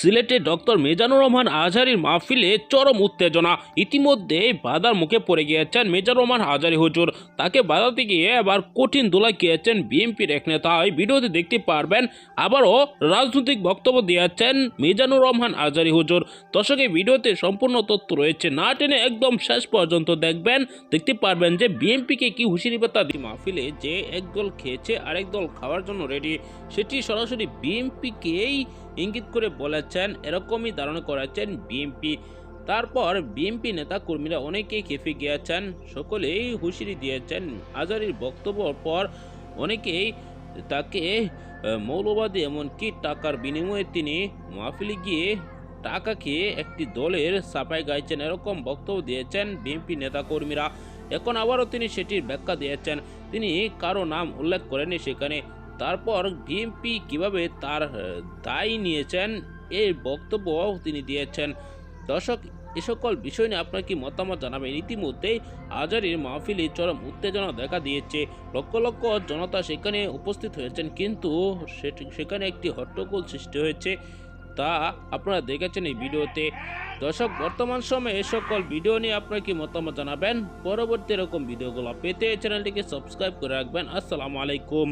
সিলেটে ডক্টর মেজানুর রহমান আজহারির মাহফিলে চরম উত্তেজনা। ইতিমধ্যে বাধার মুখে পড়ে গিয়েছেন মেজানুর রহমান আজহারি হুজুর। তাকে বাধাতে গিয়ে এবার কঠিন দোলা গিয়েছেন বিএনপির এক নেতা। এই ভিডিওতে দেখতে পারবেন, আবারও রাজনৈতিক বক্তব্য দিয়েছেন মেজানুর রহমান আজহারি হুজুর। দর্শক, এই ভিডিওতে সম্পূর্ণ তথ্য রয়েছে। না টেনে একদম শেষ পর্যন্ত দেখবেন। দেখতে পারবেন যে বিএনপিকে কি হুঁশিয়ারি বার্তা দিয়ে মাহফিলে যে একদল খেয়েছে আরেক দল খাওয়ার জন্য রেডি সেটি সরাসরি বিএনপিকেই ইঙ্গিত করে বলেছেন, এরকমই ধারণা করেছেন বিএনপি তারপর বিএনপি নেতা কর্মীরা অনেকেই খেপে গিয়েছেন, সকলেই হুঁশিয়ারি দিয়েছেন। আজারির বক্তব্যর পর অনেকেই তাকে মৌলবাদী এমনকি টাকার বিনিময়ে তিনি মাহফিলে গিয়ে টাকা খেয়ে একটি দলের সাফাই গাইছেন, এরকম বক্তব্য দিয়েছেন বিএনপি নেতাকর্মীরা এখন আবারও তিনি সেটির ব্যাখ্যা দিয়েছেন। তিনি কারও নাম উল্লেখ করেনি সেখানে। তারপর বিএনপি কীভাবে তার দায় নিয়েছেন এই বক্তব্য তিনি দিয়েছেন। দর্শক, এ সকল বিষয় নিয়ে আপনার কি মতামত জানাবেন? ইতিমধ্যেই আজারির মাহফিলে চরম উত্তেজনা দেখা দিয়েছে। লক্ষ লক্ষ জনতা সেখানে উপস্থিত হয়েছেন, কিন্তু সেখানে একটি হট্টগোল সৃষ্টি হয়েছে তা আপনারা দেখেছেন এই ভিডিওতে। দর্শক, বর্তমান সময়ে সকল ভিডিও নিয়ে আপনার কি মতামত জানাবেন? পরবর্তী এরকম ভিডিওগুলো পেতে চ্যানেলটিকে সাবস্ক্রাইব করে রাখবেন। আসসালামু আলাইকুম।